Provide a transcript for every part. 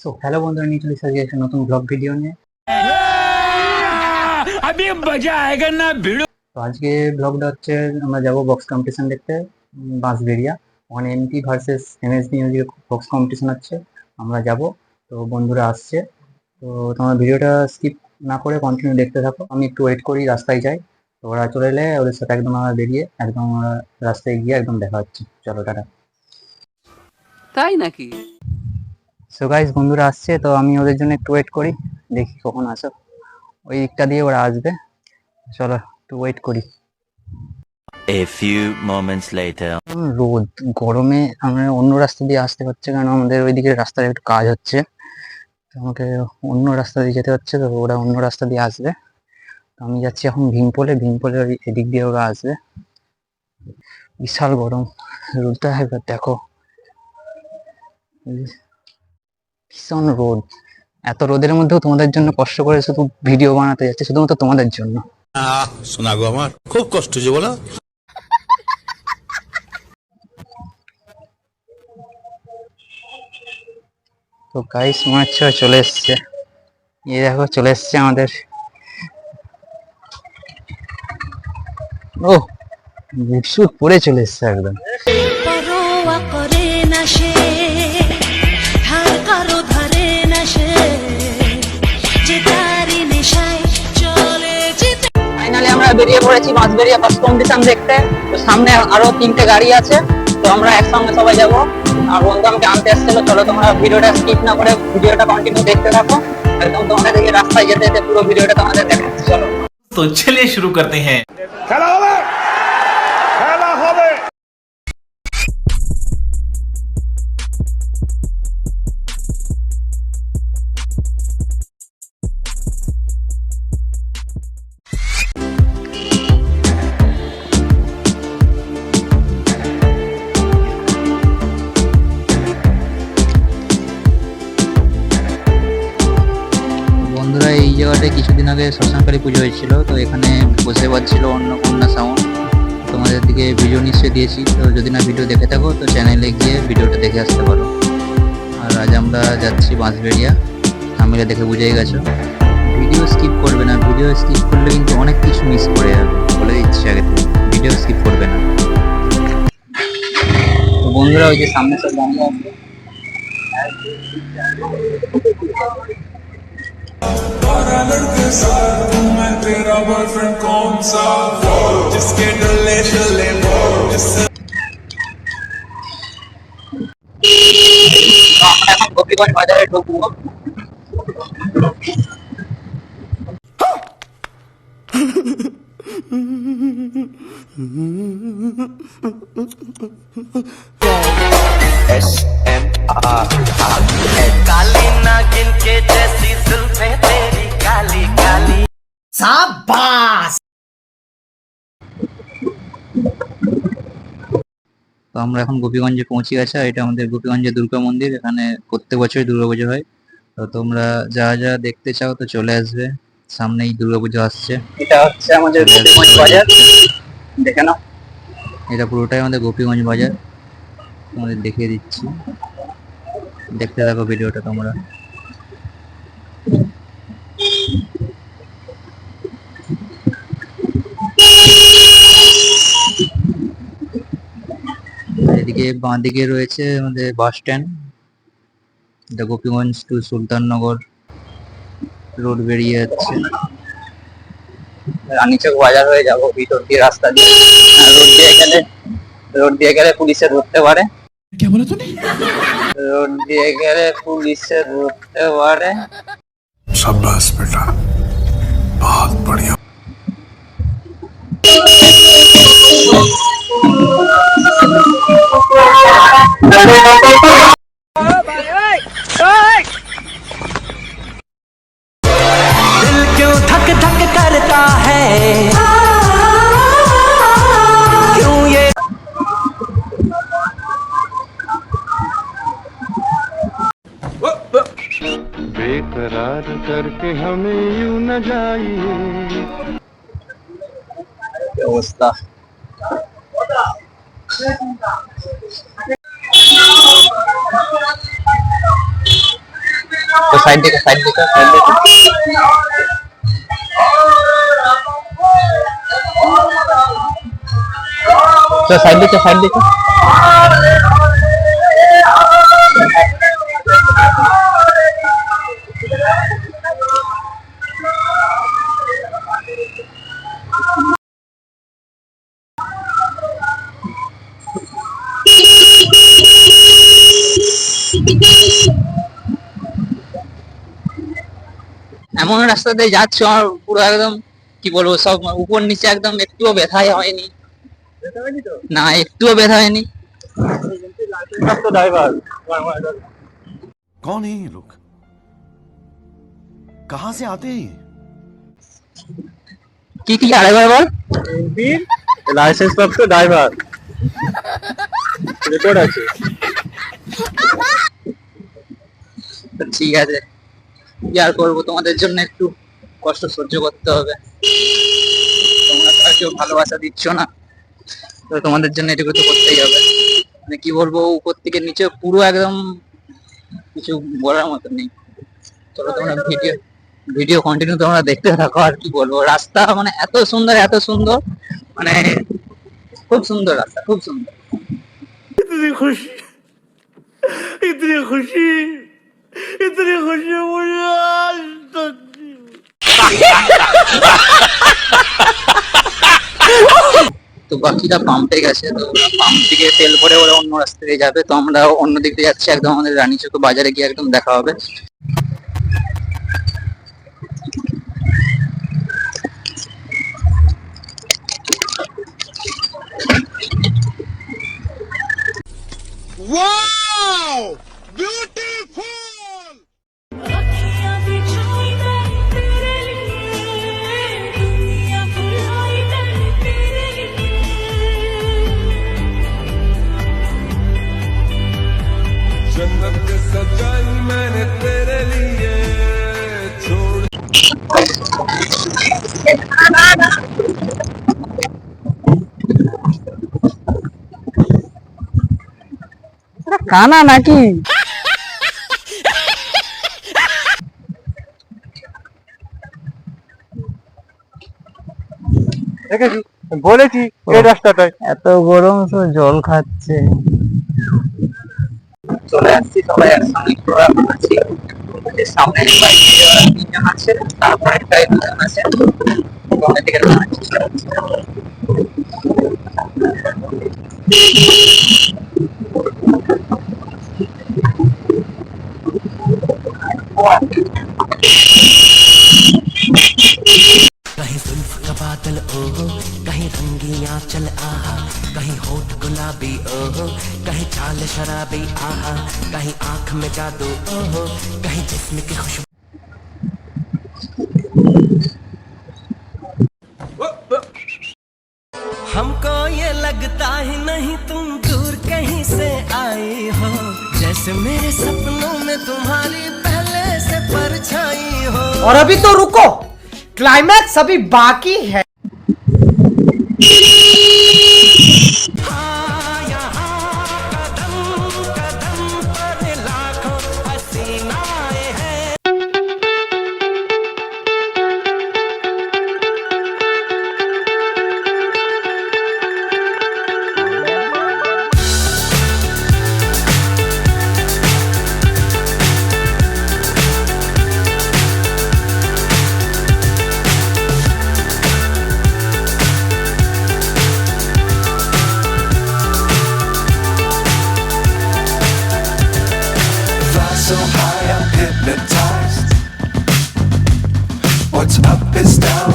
So hello বন্ধুরা নিয়ে চলে এসেছি একটা নতুন ব্লগ ভিডিও নিয়ে। আমি মজা আएगा না ভিডিও তো আজকে ব্লগটা হচ্ছে আমরা যাব বক্স কম্পিটিশন দেখতে বাঁশবেড়িয়া। ওখানে MT versus MS music box competition আছে আমরা যাব। তো বন্ধুরা আসছে। তো তোমার ভিডিওটা স্কিপ না করে কন্টিনিউ দেখতে থাকো। আমি একটু ওয়েট করি রাস্তায় যাই। তো ওরা চলে এলে ওদের সাথে একদম আমরা বেরিয়ে একদম রাস্তায় গিয়ে একদম দেখা হচ্ছে। চলো টাটা। তাই নাকি? সো গাইস বন্ধুরা আসছে তো আমি ওদের জন্য একটু ওয়েট করি দেখি কখন আসো। ওই দিকটা দিয়ে ওরা আসবে। চলো একটু ওয়েট করি। A few moments later. রোদ গরমে আমরা অন্য রাস্তা দিয়ে আসতে হচ্ছে কারণ আমাদের ওইদিকে রাস্তায় একটু কাজ হচ্ছে। তো আমাকে অন্য রাস্তা দিয়ে যেতে হচ্ছে তো ওরা অন্য রাস্তা দিয়ে আসবে। তো আমি যাচ্ছি এখন ভীমপোলে ভীমপোলে ওই এদিক দিয়ে ওরা আসবে। বিশাল গরম রোদটা একবার দেখো। ভীষণ রোদ। এত রোদের মধ্যেও তোমাদের জন্য কষ্ট করে শুধু ভিডিও বানাতে যাচ্ছে শুধুমাত্র তোমাদের জন্য। আহ শোনা গো আমার খুব কষ্ট যে বলো। তো গাইস মনে হচ্ছে চলে এসছে। এই দেখো চলে এসছে আমাদের। ও বুটসুট পরে চলে এসছে একদম। বেরিয়ে পড়েছি বাঁশবেরিয়া বাস কন্ডিশন দেখতে। তো সামনে আরও তিনটে গাড়ি আছে তো আমরা একসঙ্গে সবাই যাব। আর বন্ধু আমাকে আনতে এসেছিল চলো তোমরা ভিডিওটা স্কিপ না করে ভিডিওটা কন্টিনিউ দেখতে থাকো। একদম তোমাদের রাস্তায় যেতে যেতে পুরো ভিডিওটা তোমাদের দেখাচ্ছি চলো। তো চলিয়ে শুরু করতে হ্যাঁ। এই জায়গাটায় কিছুদিন আগে শ্মশানকালী পুজো হয়েছিল, তো এখানে বসে পাচ্ছিল অন্নপূর্ণা সাউন্ড। তোমাদের দিকে ভিডিও নিশ্চয়ই দিয়েছি, তো যদি না ভিডিও দেখে থাকো, তো চ্যানেলে গিয়ে ভিডিওটা দেখে আসতে পারো। আর আজ আমরা যাচ্ছি বাঁশবেড়িয়া থামিলে দেখে বুঝেই গেছো। ভিডিও স্কিপ করবে না, ভিডিও স্কিপ করলে কিন্তু অনেক কিছু মিস করে বলে দিচ্ছি আগে ভিডিও স্কিপ করবে না। তো বন্ধুরা, ওই যে সামনে সব দাঁড়িয়ে আছে। सारा लड़के साथ मैं तेरा बॉयफ्रेंड कौन सा? जिसके डल्ले चले जिससे गोपीगंज बाज़ार ठोकूँगा S M R काली नागिन के जैसे তো আমরা এখন গোপীগঞ্জে পৌঁছে গেছি এটা আমাদের গোপীগঞ্জের দুর্গা মন্দির এখানে প্রত্যেক বছরই দুর্গাপুজো হয়। তো তোমরা যা যা দেখতে চাও তো চলে আসবে সামনেই দুর্গাপুজো আসছে। এটা হচ্ছে আমাদের গোপীগঞ্জ বাজার। দেখে নাও। এটা পুরোটাই আমাদের গোপীগঞ্জ বাজার। তোমাদের দেখিয়ে দিচ্ছি। দেখতে থাকো ভিডিওটা তোমরা। বাঁ দিকে রয়েছে আমাদের বাস স্ট্যান্ড। এটা গোপীগঞ্জ টু সুলতাননগর রোড বেরিয়ে যাচ্ছে। রানীচক বাজার হয়ে যাব ভিতর দিয়ে রাস্তা দিয়ে। রোড দিয়ে গেলে রোড দিয়ে গেলে পুলিশে ধরতে পারে। রোড দিয়ে গেলে পুলিশে ধরতে পারে। সাব্বাস বেটা বহুত বড়িয়া। दिल क्यों धक धक करता है? क्यों ये बेकरार करके हमें यूँ न जाइए। কি তো সাইড দিকে সাইড দিকে সাইড দিকে। তো সাইড দিকে সাইড দেখো রাস্তা দিয়ে যাচ্ছ আমার পুরো একদম কি বলবো সব উপর নিচে একদম একটুও ব্যথাই হয়নি না একটুও ব্যথা হয়নি कौन है ये लोग कहां से आते हैं ये? কি কি আরেকবার বল লাইসেন্স প্রাপ্ত ড্রাইভার রেকর্ড আছে তো ঠিক আছে ইয়ার করব, তোমাদের জন্য একটু কষ্ট সহ্য করতে হবে। তোমরা তো কেউ ভালোবাসা দিচ্ছ না, তো তোমাদের জন্য এটুকু তো করতেই হবে। মানে কি বলব, উপর থেকে নিচে পুরো একদম কিছু বলার মতো নেই। চলো তোমরা ভিডিও ভিডিও কন্টিনিউ তোমরা দেখতে থাকো, আর কি বলব। রাস্তা মানে এত সুন্দর এত সুন্দর মানে খুব সুন্দর রাস্তা, খুব সুন্দর। খুশি খুশি। इतनी खुशी इतनी खुशी मुझे आज तक তো বাকিরা পাম্পে গেছে তো পাম্প থেকে তেল ভরে ওরা অন্য রাস্তা দিয়ে যাবে তো আমরা অন্য দিক দিয়ে যাচ্ছি একদম আমাদের রানী চোখ বাজারে গিয়ে একদম দেখা হবে কানা নাকি? দেখেছি বলেছি এই রাস্তাটায় এত গরম তো জল খাচ্ছে। চলে আসছি সবাই একসঙ্গে ঘোরা করছি সামনে তিনজন আছে তারপরে দুজন আছে। कहीं जुल्फ का बादल, ओहो, कहीं रंगी आंचल आहा, कहीं होठ गुलाबी, ओहो, कहीं चाल शराबी आहा, कहीं आँख में जादू, ओहो, कहीं जिस्म की खुशबू। से आई हो, जैसे मेरे सपनों में तुम्हारी पहले से परछाई हो। और अभी तो रुको क्लाइमैक्स अभी बाकी है।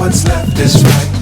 What's left is right.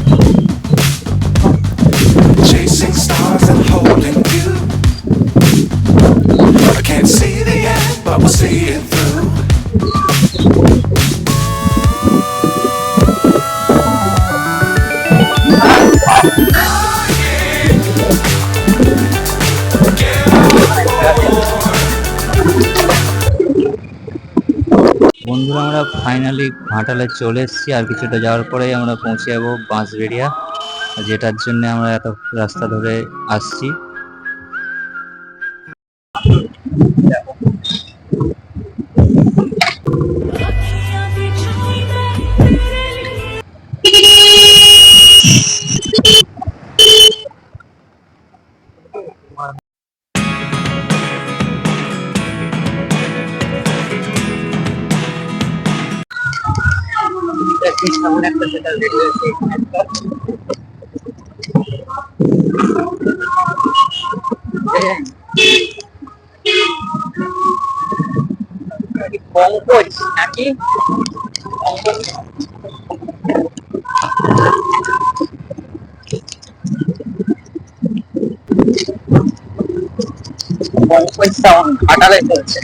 বন্ধুরা, আমরা ফাইনালি ঘাটালে চলে এসেছি আর কিছুটা যাওয়ার পরেই আমরা পৌঁছে যাব বাঁশবেড়িয়া, যেটার জন্য আমরা এত রাস্তা ধরে আসছি। সামনে একটা সেটা রেডি হয়েছে একটা। পঙ্কজ নাকি পঙ্কজ সাউন্ড ঘাটালে চলছে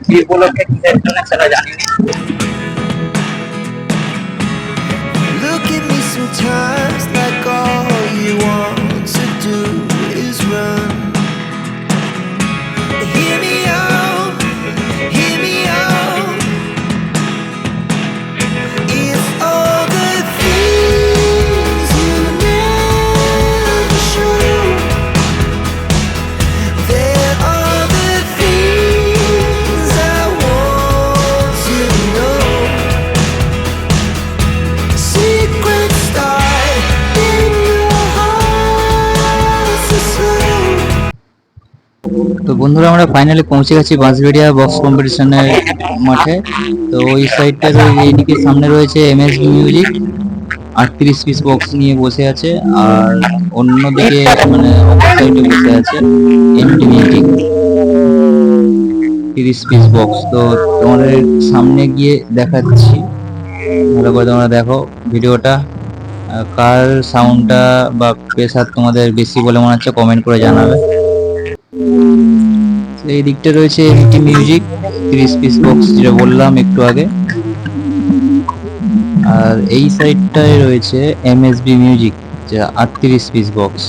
কি উপলক্ষে কিসের জন্য সেটা জানি না time তো বন্ধুরা, আমরা ফাইনালি পৌঁছে গেছি বাঁশবেড়িয়া বক্স কম্পিটিশনের মাঠে। তো ওই সাইডটার ওই এইদিকে সামনে রয়েছে এমএসবি মিউজিক আটত্রিশ পিস বক্স নিয়ে বসে আছে। আর অন্যদিকে মানে সাইডে বসে আছে এমটি মিউজিক তিরিশ পিস বক্স তো তোমাদের সামনে গিয়ে দেখাচ্ছি। ভালো করে তোমরা দেখো ভিডিওটা। কার সাউন্ডটা বা প্রেসার তোমাদের বেশি বলে মনে হচ্ছে কমেন্ট করে জানাবে। এই দিকটা রয়েছে একটি মিউজিক তিরিশ পিস বক্স যেটা বললাম একটু আগে। আর এই সাইডটায় রয়েছে এমএসবি মিউজিক যা আটত্রিশ পিস বক্স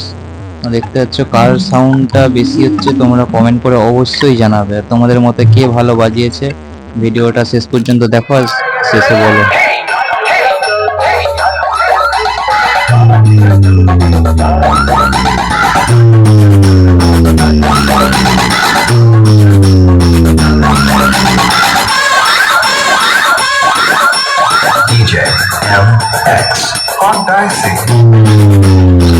দেখতে পাচ্ছ কার সাউন্ডটা বেশি হচ্ছে তোমরা কমেন্ট করে অবশ্যই জানাবে। আর তোমাদের মতে কে ভালো বাজিয়েছে, ভিডিওটা শেষ পর্যন্ত দেখো আর শেষে বলো। DJ M X on Dicey.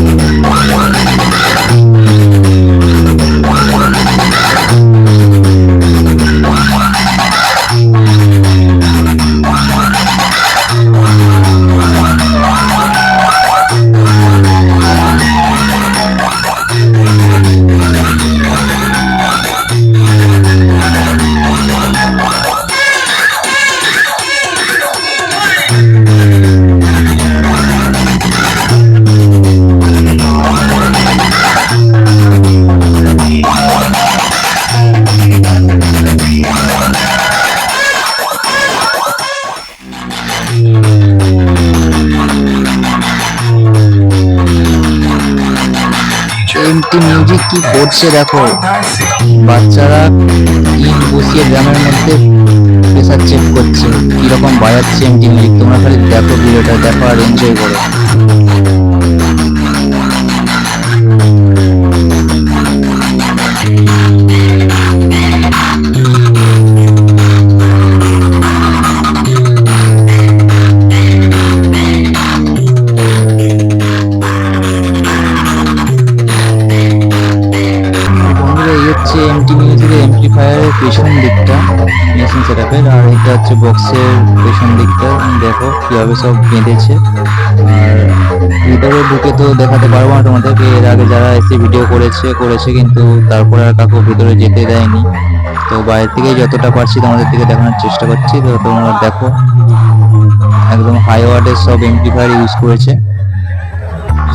করছে দেখো। বাচ্চারা ইট বসিয়ে গ্রামের মধ্যে প্রেশার চেক করছে। কীরকম বাজাচ্ছে এমটি মিউজিক তোমরা খালি দেখো ভিডিওটা, দেখো আর এনজয় করো। কীভাবে সব বেঁধেছে। আর ভিতরে ঢুকে তো দেখাতে পারব না তোমাদেরকে, এর আগে যারা এসে ভিডিও করেছে করেছে কিন্তু তারপরে আর কাকু ভিতরে যেতে দেয়নি। তো বাইরে থেকে যতটা পারছি তোমাদের থেকে দেখানোর চেষ্টা করছি, তো তোমরা দেখো। একদম হাই ওয়ার্ডের সব এমপ্লিফায়ার ইউজ করেছে।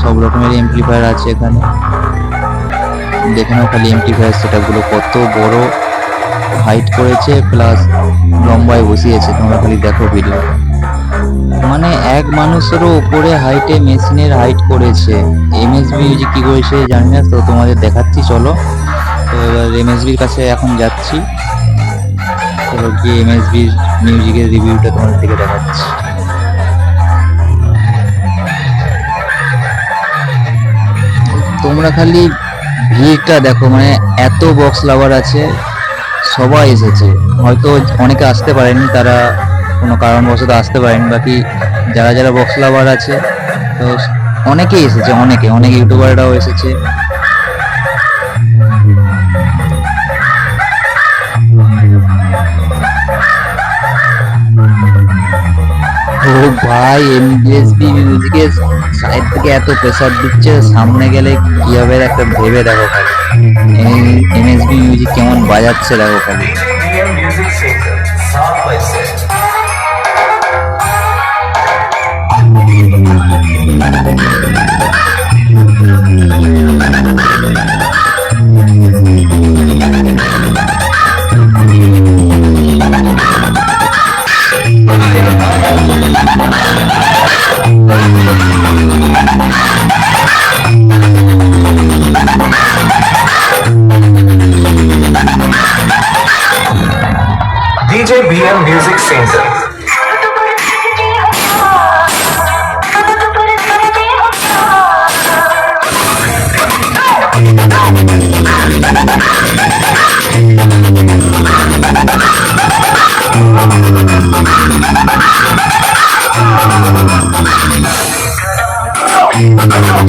সব রকমের এমপ্লিফায়ার আছে এখানে। দেখে নাও খালি এমপ্লিফায়ার সেটআপগুলো কত বড় হাইট করেছে প্লাস লম্বায় বসিয়েছে, তোমরা খালি দেখো ভিডিও মানে এক মানুষেরও উপরে হাইটে মেশিনের হাইট করেছে। এমএসবি মিউজিক কি করেছে জানি না, তো তোমাদের দেখাচ্ছি, চলো। তো এবার এমএসবির কাছে এখন যাচ্ছি। চলো গিয়ে এমএসবির মিউজিকের রিভিউটা তোমাদের থেকে দেখাচ্ছি। তোমরা খালি ভিড়টা দেখো মানে এত বক্স লাভার আছে, সবাই এসেছে। হয়তো অনেকে আসতে পারেনি, তারা কোনো কারণবশত আসতে পারেনি। বাকি যারা যারা বক্স লাভার আছে, তো অনেকেই এসেছে, অনেকে, অনেক ইউটিউবাররাও এসেছে। ভাই এমবিএসবি মিউজিকের সাইড থেকে এত প্রেসার দিচ্ছে, সামনে গেলে কি হবে একটা ভেবে দেখো খালি। এমএসবি মিউজিক কেমন বাজাচ্ছে দেখো খালি। DJ BM Music Center. তো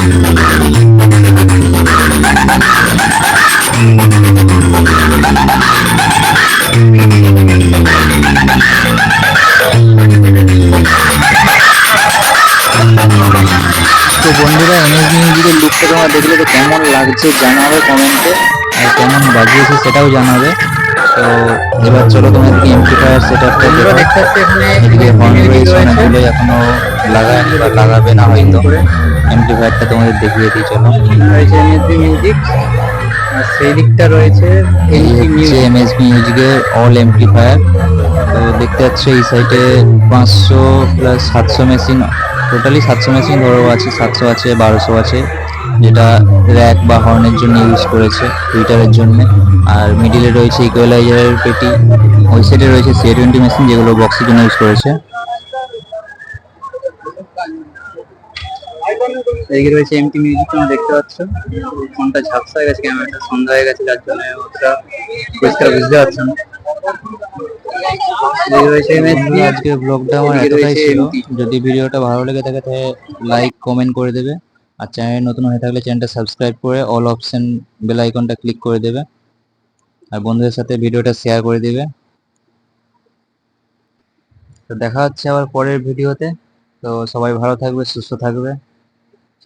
বন্ধুরা এমএসবি মিউজিকের লুকটা তোমরা দেখলে তো কেমন লাগছে জানাবে কমেন্টে আর কেমন বাজিয়েছে সেটাও জানাবে। তো এবার চলো তোমাদেরকে এমপ্লিফায়ার সেট আপটা দেখতে এখানে এদিকে হর্ন রয়েছে অনেকগুলো এখনও লাগায়নি বা লাগাবে না হয়তো। এমপ্লিফায়ারটা তোমাদের দেখিয়ে দিই, চলো। রয়েছে এমএসবি মিউজিক আর সেই দিকটা রয়েছে এমএসবি মিউজিকের অল এমপ্লিফায়ার তো দেখতে পাচ্ছ, এই সাইডে পাঁচশো প্লাস সাতশো মেশিন টোটালি সাতশো মেশিন ধরো আছে, সাতশো আছে, বারোশো আছে, যেটা র্যাক বা হর্নের জন্য ইউজ করেছে টুইটারের জন্য। আর মিডিলে রয়েছে ইকুয়ালাইজারের পেটি। ওই সাইডে রয়েছে সি টোয়েন্টি মেশিন যেগুলো বক্সের জন্য ইউজ করেছে। এদিকে রয়েছে এমটি মিউজিক তোমরা দেখতে পাচ্ছ। ফোনটা ঝাপসা হয়ে গেছে ক্যামেরাটা সন্ধ্যা হয়ে গেছে যার জন্য অতটা পরিষ্কার বুঝতে পারছি না। আজকের ব্লগটা আমার এতটাই ছিল। যদি ভিডিওটা ভালো লেগে থাকে তাহলে লাইক কমেন্ট করে দেবে। আর চ্যানেল নতুন হয়ে থাকলে চ্যানেলটা সাবস্ক্রাইব করে অল অপশন বেল আইকনটা ক্লিক করে দেবে। আর বন্ধুদের সাথে ভিডিওটা শেয়ার করে দিবে। তো দেখা হচ্ছে আবার পরের ভিডিওতে। তো সবাই ভালো থাকবে সুস্থ থাকবে।